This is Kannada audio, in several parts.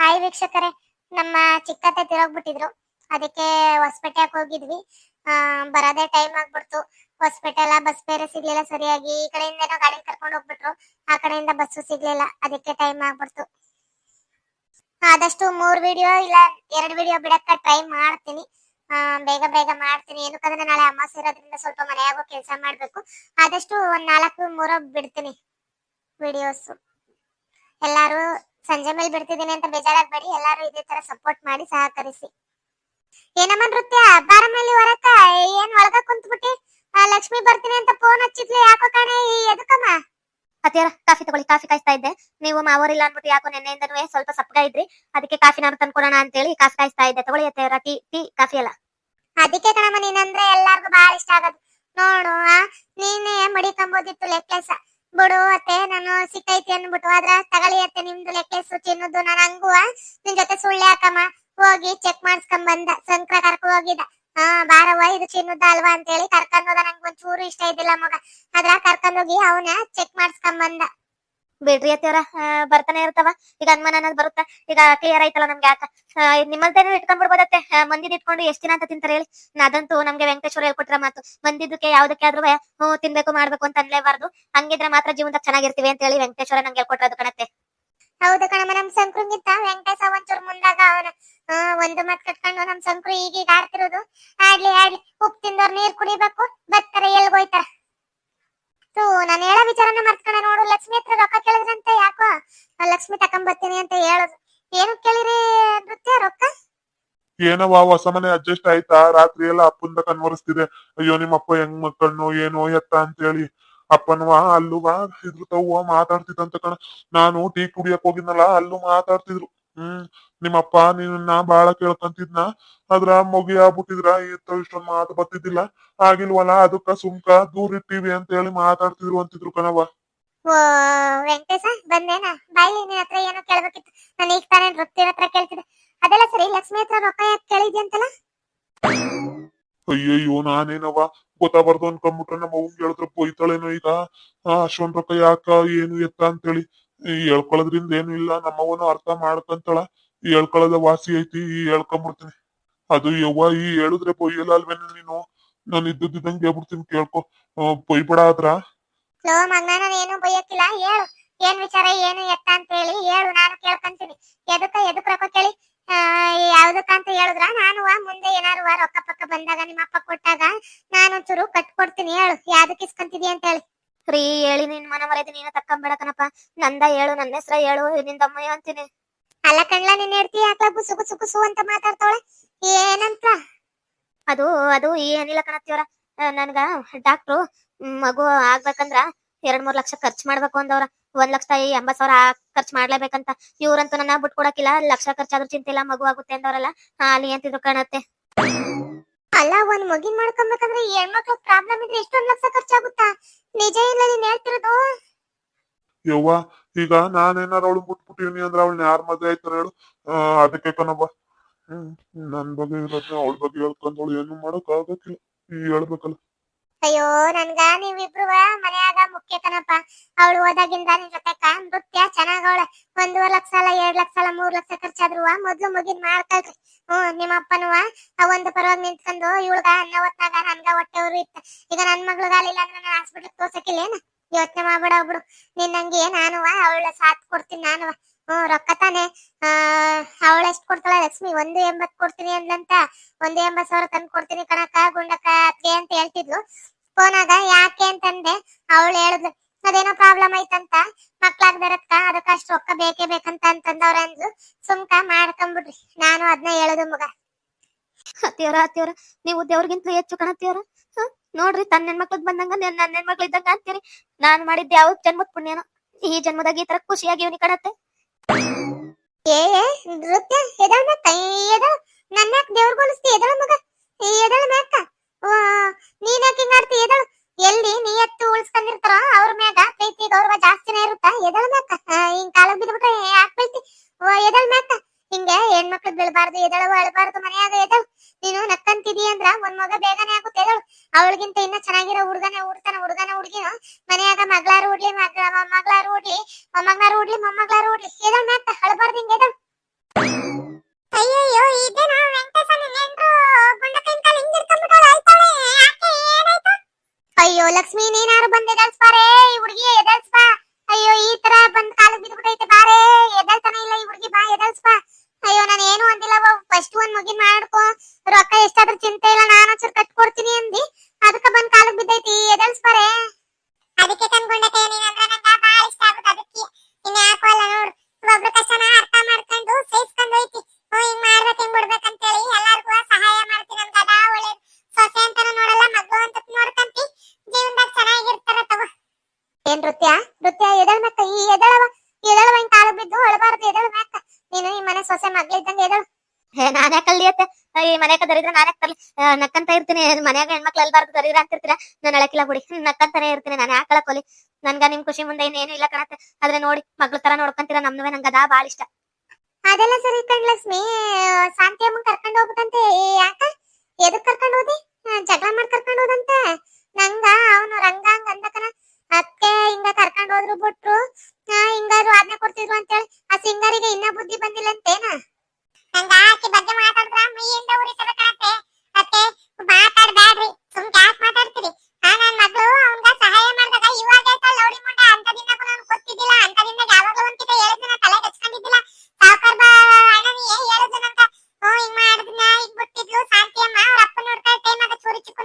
ಹಾಯ್ ವೀಕ್ಷಕರೇ. ನಮ್ಮ ಚಿಕ್ಕತ್ತೆ ತಿರೋಗ್ಬಿಟ್ಟಿದ್ರು. ಅದಕ್ಕೆ ಹೊಸಪೇಟೆಗೆ ಹೋಗಿದ್ವಿ. ಬರೋದೇ ಟೈಮ್ ಆಗ್ಬಿಡ್ತು. ಹೊಸಪೇಟೆ ಎಲ್ಲ ಬಸ್ ಬೇರೆ ಸಿಗ್ಲಿಲ್ಲ ಸರಿಯಾಗಿ. ಈ ಕಡೆಯಿಂದ ಏನೋ ಗಾಡಿ ಕರ್ಕೊಂಡು ಹೋಗ್ಬಿಟ್ರು. ಆ ಕಡೆಯಿಂದ ಬಸ್ಸು ಸಿಗ್ಲಿಲ್ಲ. ಅದಕ್ಕೆ ಟೈಮ್ ಆಗ್ಬಿಡ್ತು. ಆದಷ್ಟು ಮೂರ್ ವಿಡಿಯೋ ಇಲ್ಲ, ಎರಡು ವಿಡಿಯೋ ಬಿಡಕ್ಕೆ ಟ್ರೈ ಮಾಡ್ತೀನಿ. ಬೇಗ ಬೇಗ ಮಾಡ್ತೀನಿ. ಏನಕ್ಕಂದ್ರೆ ನಾಳೆ ಅಮಾಸೆ ಇರೋದ್ರಿಂದ ಸ್ವಲ್ಪ ಮನೆಯಾಗೋ ಕೆಲಸ ಮಾಡ್ಬೇಕು. ಆದಷ್ಟು ಒಂದ್ ನಾಲ್ಕು ಮೂರ ಬಿಡ್ತೀನಿ ವಿಡಿಯೋಸ್ ಎಲ್ಲಾರು ಸಂಜೆ ಮೇಲೆ ಬಿಡ್ತಿದ್ದೀನಿ ಅಂತ ಬೇಜಾರಾಗ್ಬೇಡಿ ಎಲ್ಲಾರು ಇದೇ ತರ ಸಪೋರ್ಟ್ ಮಾಡಿ ಸಹಕರಿಸಿ. ಏನಮ್ಮ ನೃತ್ಯ? ಬಾರ ಮೇಲೆ ಹೊರಕ? ಏನ್ ಒಳಗ ಕುಂತ್ಬಿಟ್ಟಿ? ಲಕ್ಷ್ಮಿ ಬರ್ತೀನಿ ಅಂತ ಫೋನ್ ಹಚ್ಚಿದ್ಲು. ಯಾಕೋ ಕಾಣೆ ಎದಕ್ಕಮ್ಮ ಅತ್ತಿಯರ ಕಾಫಿ ತಗೊಳ್ಳಿ, ಕಾಫಿ ಕಾಯಿಸ್ತಾ ಇದ್ದೆ. ನೀವು ಮಾವೋರಿಲ್ಲ ಅನ್ಬಿಟ್ಟು ಯಾಕೋ ನೆನ್ನೆಯಿಂದನೂ ಸ್ವಲ್ಪ ಸಪ್ಪಗ ಇದ್ರಿ. ಅದಕ್ಕೆ ಕಾಫಿ ನಾನು ತಂದ್ಕೊಡೋಣ ಅಂತೇಳಿ ಕಾಫಿ ಕಾಯಿಸ್ತಾ ಇದ್ದೆ. ತಗೊಳ್ಳಿ ಅತಿಯರ, ಟೀ ಟೀ, ಕಾಫಿ ಎಲ್ಲ. ಅದಕ್ಕೆ ಕಣಮ್ಮ, ನೀನಂದ್ರೆ ಎಲ್ಲಾರ್ಗು ಬಾಳ ಇಷ್ಟ ಆಗೋದು. ನೋಡು ನೀನೇ ಮಡಿಕೊಂಬೋದಿತ್ತು ಲೆಕ್ಕೆಸ ಬಿಡು ಅತ್ತೆ, ನಾನು ಸಿಕ್ಕೈತಿ ಅನ್ಬಿಟ್ಟು. ಆದ್ರ ತಗೊಳ್ಳಿ ಅತ್ತೆ, ನಿಮ್ದು ಲೆಕ್ಲೆಸ್ ಚಿನ್ನದು ನಾನು ಹಂಗುವ. ನಿನ್ ಜೊತೆ ಸುಳ್ಳೆ ಹಾಕಮ್ಮ ಹೋಗಿ ಚೆಕ್ ಮಾಡಿಸ್ಕೊಂಡ್ ಬಂದ ಸಂಕ್ರ ಕರ್ಕೊ ಹೋಗಿದ್ದ. ಹಾ ಬಾರವ್ವ ಇದು ಚಿನ್ನದ ಅಲ್ವಾ ಅಂತ ಹೇಳಿ ಕರ್ಕೊಂಡ್ ಹೋದ. ನಂಗೆ ಒಂಚೂರು ಇಷ್ಟ ಇದ್ದಿಲ್ಲ ಮಗ. ಅದ್ರ ಕರ್ಕೊಂಡ್ ಹೋಗಿ ಅವನ ಚೆಕ್ ಮಾಡಿಸ್ಕೊಂಡ್ ಬಂದ ಬಿಡ್ರಿ ಅತ್ತಿಯವರ ಬರ್ತಾನೆ ಇರ್ತಾವ. ಈಗ ಅನುಮಾನ ಅನ್ನೋದು ಬರುತ್ತ? ಈಗ ಕ್ಲಿಯರ್ ಆಯ್ತಲ್ಲ ನಮ್ಗೆ ಯಾಕ ನಿಮ್ಮಲ್ದೇನು ಇಟ್ಕೊಂಡ್ಬಿಡ್ಬೋದತ್ತೆ ಮಂದಿದ್ ಇಟ್ಕೊಂಡು ಎಷ್ಟು ದಿನ ಅಂತ ತಿಂತಾರೆ ಹೇಳಿ. ಅದಂತೂ ನಮ್ಗೆ ವೆಂಕಟೇಶ್ವರ ಹೇಳ್ಕೊಟ್ರ ಮಾತು. ಮಂದಿದ್ದಕ್ಕೆ ಯಾವ್ದಕ್ಕೆ ಆದ್ರೂ ಹ್ಞೂ ತಿನ್ಬೇಕು ಮಾಡ್ಬೇಕು ಅಂತ ಅನ್ಲೇಬಾರ್ದು. ಹಂಗಿದ್ರೆ ಮಾತ್ರ ಜೀವನದಾಗ ಚೆನ್ನಾಗಿರ್ತೀವಿ ಅಂತ ಹೇಳಿ ವೆಂಕಟೇಶ್ವರ ನಂಗೆ ಹೇಳ್ಕೊಟ್ರದು ಕಣತ್ತೆ. ಹೌದು ಕಣಮ್ಮ ನಮ್ ಸಂಕ್ರಂಗಿತ್ತ ವೆಂಕಟೇಶ ಒಂಚೂರು ಮುಂದಾಗ ಅವನ ಒಂದು ಮತ್ ಕಟ್ಕೊಂಡು ನಮ್ ಸಂಕ್ರು ಈಗೀಗ ಆಡ್ತಿರೋದು. ಆಡ್ಲಿ ಆಡ್ಲಿ. ಉಪ್ಪು ತಿಂದವ್ರು ನೀರ್ ಕುಡಿಬೇಕು, ಬರ್ತಾರೆ, ಎಲ್ಗೋಯ್ತಾರ. ಸೊ ನಾನು ಹೇಳೋ ವಿಚಾರನ ಮರ್ತ್ಕೊಂಡೆ ನೋಡು. ಲಕ್ಷ್ಮಿ ಹತ್ರ ರೊಕ್ಕ ಕೇಳಿದ್ರಂತ ಯಾಕೋ? ಲಕ್ಷ್ಮಿ ತಕೊಂಬರ್ತೀನಿ ಅಂತ ಹೇಳೋದು. ಏನು ಕೇಳಿರಿ, ನೃತ್ಯ, ರೊಕ್ಕ? ಹೊಸ ಮನೆ ಅಡ್ಜಸ್ಟ್ ಆಯ್ತಾ? ರಾತ್ರಿ ಎಲ್ಲ ಅಪ್ಪಂದ ಕನ್ವರ್ಸ್ತಿದೆ ಅಯ್ಯೋ ನಿಮ್ಮಪ್ಪ ಹೆಂಗ್ ಮಕ್ಕಳ್ನು ಏನೋ ಎತ್ತ ಅಂತೇಳಿ. ಅಪ್ಪನವ ಅಲ್ಲುವ, ಇದ್ರು ತವ್ವ, ಮಾತಾಡ್ತಿದ್ದಂತ ಕಣ. ನಾನು ಟೀ ಕುಡಿಯಕ್ ಹೋಗಿದ್ನಲ್ಲ, ಅಲ್ಲೂ ಮಾತಾಡ್ತಿದ್ರು. ಹ್ಮ್. ನಿಮ್ಮಪ್ಪ ನಿನ್ನ ಬಾಳ ಕೇಳ್ಕಂತಿದ್ನ ಅದ್ರ ಮುಗಿ ಆಗ್ಬಿಟ್ಟಿದ್ರ ಇತ್ತ ಇಷ್ಟೊಂದ್ ಮಾತು ಬರ್ತಿದ್ದಿಲ್ಲ. ಆಗಿಲ್ವಲ್ಲ ಅದಕ್ಕ ಸುಮ್ಕ ದೂರ ಇಟ್ಟಿವಿ ಅಂತ ಹೇಳಿ ಮಾತಾಡ್ತಿದ್ರು ಅಂತಿದ್ರು ಕಣವ ಓ ವೆಂಕಟೇಶ ಬಂದೇನ? ಬಾಯ್ಲಿ ನಿನ್ ಹತ್ರ ಏನೋ ಕೇಳ್ಬೇಕಿತ್ತು. ನಾನು ಈಗ ತಾನೇ ವೃತ್ತಿ ಹತ್ರ ಕೇಳ್ತಿದ್ದೆ. ಅದೆಲ್ಲ ಸರಿ ಲಕ್ಷ್ಮಿ ಹತ್ರ ರೊಕ್ಕ ಯಾಕೆ ಕೇಳಿದ್ಯಂತಲ್ಲ? ಅಯ್ಯಯ್ಯೋ ನಾನೇನವ ಗೊತ್ತಾಗ್ಬಾರ್ದು ಅನ್ಕೊಂಡ್ಬಿಟ್ರೆ ನಮ್ಮ ಅವ್ನ್ ಹೇಳಿದ್ರೆ ಪೋಯ್ತಾಳೇನೋ ಈಗ. ಆ, ಅಷ್ಟೊಂದ್ ರೊಕ್ಕ ಯಾಕ ಏನು ಎತ್ತ ಅಂತೇಳಿ. ಹೇಳ್ಕೊಳ್ಳೋದ್ರಿಂದ ಏನು ಇಲ್ಲ ನಮ್ಮವನು ಅರ್ಥ ಮಾಡ್ಕಂತಾಳ. ಈ ಹೇಳ್ಕೊಳ್ಳೋದ ವಾಸಿ ಐತಿ, ಈ ಹೇಳ್ಕೊಂಬಿಡ್ತೀನಿ. ಅದು ಯವ್ವ, ಈ ಹೇಳಿದ್ರೆ ಬೊಯ್ಯಲ್ಲ ಅಲ್ವೇನ ನೀನು? ನಾನು ಇದ್ದಿದ್ದಂಗೆ ಹೇಳ್ಬಿಡ್ತೀನಿ, ಕೇಳ್ಕೊ. ಬೊಯ್ಬೇಡ ಆದ್ರ. ಲೋ, ಮಗ್ನ, ನಾನು ಏನು ಬೊಯ್ಯಕ್ಕಿಲ್ಲ ಹೇಳು. ಏನ್ ವಿಚಾರ, ಏನು ಎತ್ತ ಅಂತ ಹೇಳಿ ಹೇಳು. ನಾನು ಕೇಳ್ಕೊಂತೀನಿ. ಎದಕ್ಕ, ಎದಕ್ ರೊಕ್ಕ ಕೇಳಿ? ಯಾವ್ದಕ್ಕ ಅಂತ ಹೇಳಿದ್ರ? ನಾನು ಮುಂದೆ ಏನಾರು ರೊಕ್ಕ ಪಕ್ಕ ಬಂದಾಗ, ನಿಮ್ಮ ಅಪ್ಪ ಕೊಟ್ಟಾಗ ನಾನು ಒಂಚೂರು ಕಟ್ಕೊಡ್ತೀನಿ. ಹೇಳು. ಯಾವ್ದಕ್ ಇಸ್ಕೊಂತಿದಿ ಅಂತ ಹೇಳಿ. ರೀ ಹೇಳಿ ನಿನ್ ಮನ ಮರ್ಯಾದೆ ನೀನ ತಕ್ಕಂಬೇಡ ಕಣಪ್ಪ ನಂದ ಹೇಳು ನನ್ನ ಹೆಸ್ರ ಹೇಳು ನಿನ್ ತಮ್ಮಯ್ಯ ಅಂತೀನಿ. ಅಲ್ಲ ಕಣ್ಲ ನಿನ್ ಹೆಡ್ತಿ ಯಾಕ ಬುಸು ಬುಸು ಬುಸು ಅಂತ ಮಾತಾಡ್ತಾವಳೆ? ಏನಂತ? ಅದು ಅದು ಏನಿಲ್ಲ ಕಣತ್ತಿಯವ್ರ ನನ್ಗ ಡಾಕ್ಟ್ರು ಮಗು ಆಗ್ಬೇಕಂದ್ರ ಎರಡ್ ಮೂರ್ ಲಕ್ಷ ಖರ್ಚು ಮಾಡ್ಬೇಕು ಅಂದವ್ರ. ಒಂದ್ ಲಕ್ಷ ಎಂಬತ್ ಸಾವಿರ ಖರ್ಚು ಮಾಡ್ಲೇಬೇಕಂತ. ಇವ್ರಂತೂ ನನ್ನ ಬಿಟ್ಕೊಡಕಿಲ್ಲ. ಲಕ್ಷ ಖರ್ಚಾದ್ರೂ ಚಿಂತೆ ಇಲ್ಲ ಮಗು ಆಗುತ್ತೆ ಅಂದವ್ರಲ್ಲ. ಅಲ್ಲಿ ಅಂತಿದ್ರು ಕಾಣತ್ತೆ. ಅಲ್ಲ ಒಂದ್ ಮಗಿನ್ ಮಾಡ್ಕೊಬೇಕಂದ್ರೆ ಹೆಣ್ಮಕ್ಳು ಪ್ರಾಬ್ಲಮ್ ಇದ್ರೆ ಎಷ್ಟೊಂದ್ ಲಕ್ಷ ಖರ್ಚಾಗುತ್ತಾ? ನಿಜ ಇಲ್ಲ ನೀನ್ ಹೇಳ್ತಿರೋದು? ಯವ್ವ ಈಗ ನಾನೇನಾರ ಅವಳು ಬಿಟ್ಬಿಟ್ಟಿವ್ನಿ ಅಂದ್ರೆ ಅವಳನ್ನ ಯಾರ ಮದ್ವೆ ಆಯ್ತಾರ ಹೇಳು? ಆ, ಅದಕ್ಕೆ ಕಣವ್ವ. ಹ್ಮ್ ನನ್ ಬಗ್ಗೆ ಇರೋದ್ನ ಅವಳ ಬಗ್ಗೆ ಹೇಳ್ಕೊಂಡವಳು ಏನು ಮಾಡಕ್ ಆಗಕ್ಕಿಲ್ಲ. ಈ ಹೇಳ್ಬೇಕಲ್ಲ. ಅಯ್ಯೋ, ನನ್ಗ ನೀವಿಬ್ರು ಮನ್ಯಾಗ ಮುಖ್ಯ ಕನಪ್ಪ ಅವಳು ಹೋದಾಗಿಂದ ನಿನ್ ಜೊತೆಕ ನೃತ್ಯ ಚೆನ್ನಾಗವಳೆ ಒಂದೂವರೆ ಲಕ್ಷ ಅಲ್ಲ, ಎರಡ್ ಲಕ್ಷ ಅಲ್ಲ, ಮೂರ್ ಲಕ್ಷ ಖರ್ಚಾದ್ರು ಮೊದ್ಲು ಮುಗಿನ್ ಮಾಡ್ಕಳ್ರಿ. ಹ್ಮ್ ನಿಮ್ಮ ಅಪ್ಪನುವ ಆ ಒಂದು ಪರವಾಗಿ ನಿಂತ್ಕೊಂಡು ಇವಳಗ ಅನ್ನ ಹೊತ್ತಾಗ ನನ್ಗ ಹೊಟ್ಟೆ ಉರಿ ಇತ್ತ. ಈಗ ನನ್ ಅಲ್ಲಿಲ್ಲ ಅಂದ್ರೆ ನಾನು ಹಾಸ್ಪಿಟಲ್ ತೋರ್ಸಕ್ಕಿಲ್ಲ ಏನ ಯೋಚನೆ ಮಾಡ್ಬೇಡ ಒಬ್ರು. ನಿನ್ನಂಗೆ ನಾನುವ ಅವಳ ಸಾಥ್ ಕೊಡ್ತೀನಿ ನಾನುವ ಹ್ಮ್, ರೊಕ್ಕ ತಾನೆ. ಆ, ಅವಳ ಎಷ್ಟ್ ಕೊಡ್ತಾಳ ಲಕ್ಷ್ಮಿ? ಒಂದು ಎಂಬತ್ ಕೊಡ್ತೀನಿ ಅಂದ್ಲಂತ ಒಂದು ಎಂಬತ್ ಸಾವಿರ ತಂದ್ ಕೊಡ್ತೀನಿ ಕಣಕ ಗುಂಡಕ್ಕ ಅತ್ಗೆ ಅಂತ ಹೇಳ್ತಿದ್ಲು. ಫೋನಾಗ ಯಾಕೆ ಅಂತಂದೆ, ಅವಳು ಹೇಳಿದ್ಲು, ಅದೇನೋ ಪ್ರಾಬ್ಲಮ್ ಐತಂತ ಮಕ್ಳಾಗ್ದಾರಕ್ಕ ಅದಕ್ಕ ಅಷ್ಟು ರೊಕ್ಕ ಬೇಕೇ ಬೇಕಂತ ಅಂತಂದವ್ರ ಅಂದ್ಲು. ಸುಮ್ಕ ಮಾಡ್ಕೊಂಬಿಡ್ರಿ, ನಾನು ಅದನ್ನ ಹೇಳುದು ಮಗ. ಅತ್ತಿಯವರ ಅತ್ತಿಯವರ, ನೀವು ದೇವ್ರಿಗಿಂತ ಹೆಚ್ಚು ಕಣತ್ತಿಯವರ ನೋಡ್ರಿ ತನ್ನ ಹೆಣ್ಮಕ್ಳದ್ ಬಂದಂಗ, ನನ್- ನನ್ನ ಹೆಣ್ಮಕ್ಳು ಇದ್ದಂಗ ಅಂತೀರಿ. ನಾನ್ ಮಾಡಿದ್ದೆ ಯಾವ ಜನ್ಮದ ಪುಣ್ಯನೋ? ಈ ಜನ್ಮದಾಗ ಈ ತರ ಖುಷಿಯಾಗಿ ಇವ್ನಿ ಕಣತ್ತೆ. ಏ ನೃತ್ಯ ಎದಳ ಮಕ್ಕ ಎದಳ ನನ್ನ ಯಾಕೆ ದೇವ್ರ ಹೋಲಿಸ್ತಿ? ಎದಳ ಮಗ? ಎದಳ ಮ್ಯಾಕ? ವಾ, ನೀನ್ ಯಾಕೆ ಹಿಂಗ್ ಆಡ್ತಿ? ಎದಳು ಎಲ್ಲಿ ನೀ ಎತ್ತು ಉಳಿಸ್ಕೊಂಡಿರ್ತಾರ ಅವ್ರ ಮ್ಯಾಗ ಪ್ರೀತಿ ಗೌರವ ಜಾಸ್ತಿನೇ ಇರುತ್ತಾ? ಎದಳ ಮ್ಯಾಕ? ಹಿಂಗ ಕಾಲ ಬಿದ್ಬಿಟ್ರೆ ಯಾಕೆ ಬೀಳ್ತಿ ಎದಳ ಮ್ಯಾಕ? ಹಿಂಗ ಹೆಣ್ಮಕ್ಳು ಬೀಳ್ಬಾರ್ದು ಎದಳ ಅಳಬಾರ್ದು ಮನ್ಯಾಗ ಎದಳು. ನೀನು ನಕ್ಕಂತಿದಿ ಅಂದ್ರ ಒಂದ್ ಮಗ ಬೇಗನೆ ಆಗುತ್ತೆ ಅವಳಿಗಿಂತ ಇನ್ನ ಚೆನ್ನಾಗಿರೋ ಹುಡ್ಗನ ಹುಡ್ತಾನ ಹುಡುಗನ ಹುಡುಗಿನ ಮನ್ಯಾಗ ಮಗ್ಳಾರು ಉಡ್ಲಿ ಮಗ ಮಗ್ಳಾರು ಉಡ್ಲಿ ಮೊಮ್ಮಗ್ಳಾರು ಉಡ್ಲಿ ಮೊಮ್ಮಗ್ಳಾರು ಉಡ್ಲಿ ಎದಳ್ ಮ್ಯಾಕ ಹಳಬಾರ್ದಿಂಗ ಎದಳ್ ಅಯ್ಯಯ್ಯೋ ಇದೇನಾ ವೆಂಕಟೇಶನ ನೆಂಟ್ರು. ಗುಂಡಕೈನ್ ಕಾಲ್ ಹಿಂಗ್ ಹಿಡ್ಕೊಂಡ್ಬಿಟ್ಟವ್ಳೆ, ಅಳ್ತಾಳೆ. ಯಾಕೆ ಏನಾಯ್ತು? ಅಯ್ಯೋ ಲಕ್ಷ್ಮಿ ನೀನಾರು ಬಂದ್ ಎದಳ್ಸ್ಬಾರೆ ಈ ಹುಡುಗಿ ಎದಳ್ಸ್ಬಾ. ಅಯ್ಯೋ ಈ ತರ ಬಂದ್ ಕಾಲಿಗೆ ಬಿದ್ಬಿಟ್ಟೈತೆ ಬಾರೆ. ಎದಳ್ತಾನೆ ಇಲ್ಲ ಈ ಹುಡುಗಿ ಬಾ ಎದಳ್ಸ್ಬಾ. ಅಯ್ಯೋ ನಾನು ಏನು ಅಂದಿಲ್ಲ ಫಸ್ಟ್ ಒಂದ್ ಮುಗಿನ್ ಮಾಡ್ಕೊ ರೊಕ್ಕ ಎಷ್ಟಾದ್ರೂ ಚಿಂತೆ ಇಲ್ಲ ನಾನು ಚೂರ್ ಕಟ್ಕೊಡ್ತೀನಿ ಅಂದಿ ಅದಕ್ಕ ಬಂದ್ ಕಾಲಿಗೆ ಬಿದ್ದೈತಿ ಎದಳ್ಸ್ಬಾರೆ ಅದಕ್ಕೆ ತಂದ್ಕೊಂಡತೆ ನೀನಂದ್ರೆ ಮನ್ಯಾಗ ದರಿದ್ರ, ನಾನೇ ತರ್ಲಿ? ನಕ್ಕಂತ ಇರ್ತೀನಿ, ಮನ್ಯಾಗ ಹೆಣ್ಮಕ್ಳು ಅಲ್ಬಾರ್ದು, ದರಿದ್ರ ಅಂತಿರ್ತೀರ? ನಾನು ಅಳಕಿಲ್ಲ ಬಿಡಿ. ನಕ್ಕಂತಾನೆ ಇರ್ತೀನಿ, ನಾನು ಯಾಕೆ ಅಳಕೋಲಿ? ನನ್ಗ ನಿಮ್ ಖುಷಿ ಮುಂದೆ ಇನ್ನೇನು ಇಲ್ಲ ಕಣತ್ತೆ. ಆದ್ರೆ ನೋಡಿ, ಮಗ್ಳ ತರ ನೋಡ್ಕೊಂತೀರ, ನಮ್ನುವೆ ನಂಗೆ ಅದಾ ಬಾಳ ಇಷ್ಟ. ಅದೆಲ್ಲ ಸರಿ ಕಣ್ ಲಕ್ಷ್ಮಿ. ಶಾಂತಿ ಅಮ್ಮ ಕರ್ಕೊಂಡು ಹೋಗ್ಬಿಟ್ಟಂತೆ ಯಾಕ? ಎದಕ್ ಕರ್ಕೊಂಡು ಹೋದಿ? ಜಗಳ ಮಾಡಿ ಕರ್ಕೊಂಡು ಹೋದಂತೆ. ನಂಗ ಅವನು ರಂಗ ಹಂಗ ಅಂದಕನ ಅಕ್ಕೆ ಹಿಂಗ ಕರ್ಕೊಂಡು ಹೋದ್ರು ಬಿಟ್ರು. ಹಿಂಗಾರು ಆಜ್ಞೆ ಕೊಡ್ತಿದ್ರು ಅಂತೇಳಿ. ಆ ಸಿಂಗರಿಗೆ ಇನ್ನ ಬುದ್ಧಿ ಬಂದಿಲ್ಲ ಅಂತೇನ? ನಂಗ ಆಕಿ ಬಗ್ಗೆ ಮಾತಾಡಿದ್ರ? ಮೈಯಿಂದ ಉರಿತದ ಕಣತೆ ಅತ್ತೆ. ಮಾತಾಡ್ಬ್ಯಾಡ್ರಿ. ಸುಮ್ಕೆ ಯಾಕೆ ಮಾತಾಡ್ತೀರಿ? ಆ ನನ್ ಮಗಳು ಅವನ್ಗ ಸಹಾಯ ಮಾಡಿದಾಗ ಇವಾಗ ಲೌಡಿ ಮುಂಡೆ ಅಂತದಿಂದ ನಾನು ಗೊತ್ತಿದ್ದಿಲ್ಲ. ಅಂತದಿಂದ ಯಾವಾಗಲೂ ಒಂದ್ಕಿತ ಹೇಳಿದ್ನ ತಲೆ ಹಚ್ಕೊಂಡಿದ್ದಿಲ್ಲ. ಸಾವುಕಾರ ಬಾ ಅಣ್ಣನಿ ಹೇಳಿದ್ನಂತ ಓ ಹಿಂಗ್ ಮಾಡಿದ್ನ ಈಗ ಬಿಟ್ಟಿದ್ಲು. ಶಾಂತಿ ಅಮ್ಮ ಅವ್ರ ಅಪ್ಪ ನೋಡ್ತಾ ಟೈಮಾಗ ಚೂರಿ ಚಿಕ್ಕು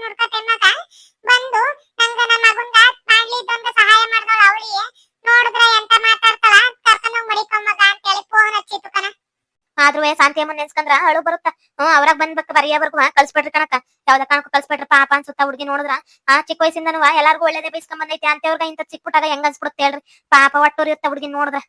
ಆದ್ರೂ ಶಾಂತಿ ಅಮ್ಮನ್ ನೆನ್ಸ್ಕಂದ್ರ ಅಳು ಬರುತ್ತ. ಹ್ಮ್, ಅವ್ರಾಗ ಬಂದ್ಬೇಕು ಬರೆಯೋವರ್ಗು ಕಳ್ಸ್ಬಿಡ್ರಿ ಕಣಕ ಯಾವ್ದ ಕಣಕ್ ಕಳ್ಸ್ಬಿಟ್ರಿ ಪಾಪ ಅನ್ಸುತ್ತ ಹುಡುಗಿ ನೋಡಿದ್ರ. ಆ ಚಿಕ್ಕ ವಯಸ್ಸಿಂದನು ಎಲ್ಲಾರ್ಗು ಒಳ್ಳೇದೇ ಬೈಸ್ಕೊಂಡ್ ಬಂದೈತಿ ಅಂತೇವ್ರಗ ಇಂತ ಚಿಕ್ಕ ಪುಟ್ಟಾಗ ಹೆಂಗ್ ಅನ್ಸ್ಬಿಡುತ್ತೆ ಹೇಳ್ರಿ. ಪಾಪ ಒಟ್ಟೂರಿ ಇರ್ತ ಹುಡುಗಿ ನೋಡಿದ್ರ.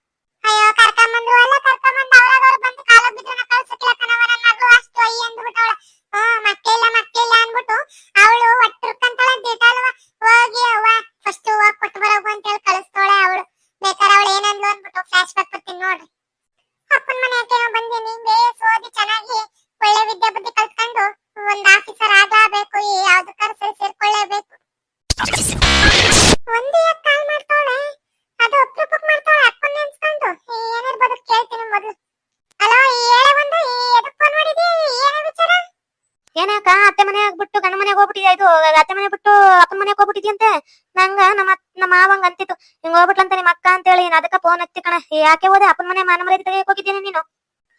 ಯಾಕೆ ಹೋದೆ? ಅಪ್ಪನ ಮನೆ ಮಾನ ಮರ್ಯಾದೆ ತೆಗೆಯಕ್ಕೆ ಹೋಗಿದ್ದೀನಿ ನೀನು?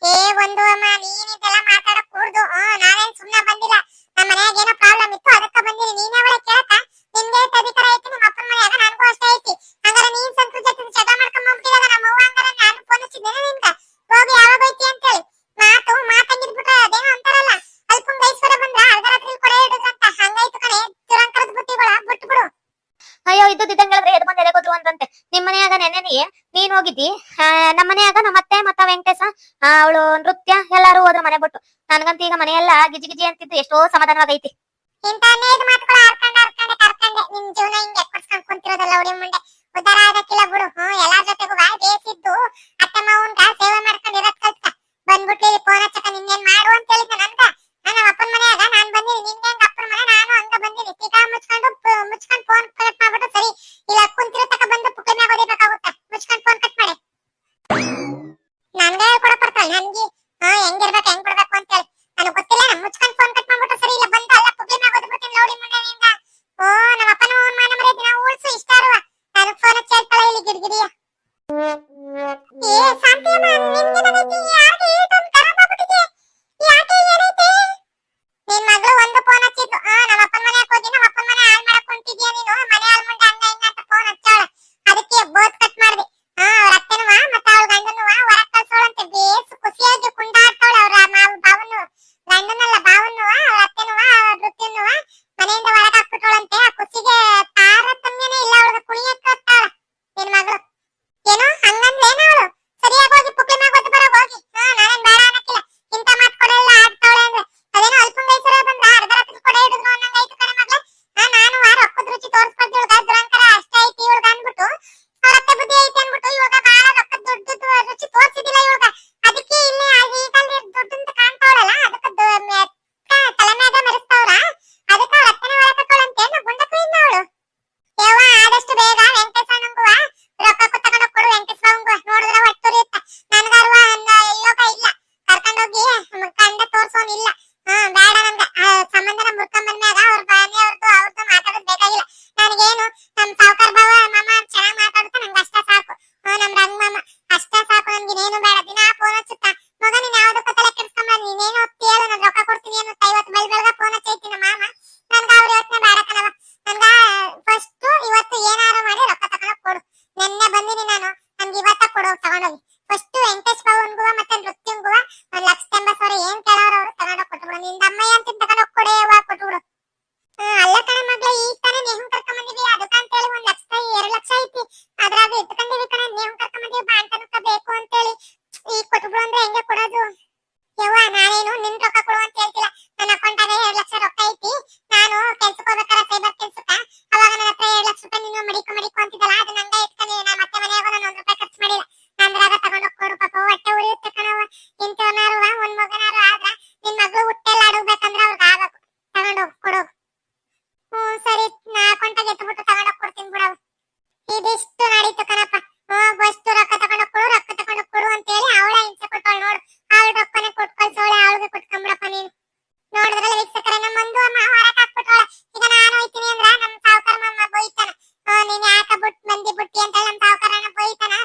ಏ ಒಂದು ಅಮ್ಮ ನೀನ್ ಇದೆಲ್ಲ ಮಾತಾಡಕ್ ಕೂರ್ದು. ನಾನೇನ್ ಸುಮ್ನೆ ಬಂದಿಲ್ಲ. ನಮ್ಮ ಮನೆಯಾಗ ಏನೋ ಪ್ರಾಬ್ಲಮ್ ಇತ್ತು ಅದಕ್ಕ ಬಂದಿನಿ. ನೀನೇ ಅವಳ ಕೇಳಕ ನಿನ್ಗೆ ತದಿ ಅಧಿಕಾರ ಐತಿ ನಿಮ್ಮ ಅಪ್ಪನ ಮನೆಯಾಗ ನನಗೂ ಅಷ್ಟೇ ಐತಿ. ಹಂಗಾರ ನೀನ್ ಸಂತು ಜೊತೆ ಜಗಳ ಮಾಡ್ಕೊಂಡ್ ಹೋಗ್ತಿದಾಗ ನಮ್ಮ ಅವ್ವ ಹಂಗಾರ ನಾನು ಫೋನ್ ಹಚ್ಚಿದ್ದೇನೆ ನಿನ್ಗ? ಹೋಗಿ ಯಾವಾಗ ಹೋಯ್ತಿ ಅಂತೇಳಿ. ಮಾತು ಮಾತಂಗಿದ್ಬಿಟ್ರೆ ಅದೇನೋ ಅಂತಾರಲ್ಲ. ಅಲ್ಪಂಗ್ ಐಶ್ವರ್ಯ ಬಂದ್ರ ಅರ್ಧರಾತ್ರಿ ಕೊಡೆ ಹಿಡಿದ್ರಂತ. ಹಂಗಾಯ್ತು ಕಣೆ ದುರಂಕರದ ಬುದ್ಧಿಗಳ ಬಿಟ್ಟು ಬಿಡು ಅಯ್ಯೋ ಇದ್ದದ್ ಇದ್ದಂಗೆ ಹೇಳಿದ್ರೆ ಎದ್ ಬಂದ್ ಗೊತ್ತು ಅಂತಂತೆ ನಿಮ್ಮ ಮನೆಯಾಗ ನೆನ್ನೆ ನೀನ್ ಹೋಗಿದ್ದಿ? ನಮ್ಮ ಮನೆಯಾಗ ನಮ್ಮ ಅತ್ತೆ ಮತ್ತ ವೆಂಕಟೇಶ ಅವಳು ನೃತ್ಯ ಎಲ್ಲಾರು ಹೋದ್ರು ಮನೆ ಬಿಟ್ಟು. ನನ್ಗಂತ ಈಗ ಮನೆಯೆಲ್ಲ ಗಿಜಿ ಗಿಜಿ ಅಂತಿದ್ದು ಎಷ್ಟೋ ಸಮಾಧಾನವಾಗೈತಿ. ಜೀವನ ಹಿಂಗೆ ಕುಂತಿರೋದಲ್ಲ ಉಡಿ ಮುಂದೆ ಉದ್ದಾರ ಆಗಕ್ಕಿಲ್ಲ ಬಿಡು. ಹ್ಮ್, ಎಲ್ಲಾರ್ ಜೊತೆಗೂ ಬಾ வழிவழகா போன சேர்த்து நம்ம மாமா ಬಿಟ್ಟಿ ಅಂತ ನಮ್ ಸಾವುಕಾರನ ಬೈತಾನ.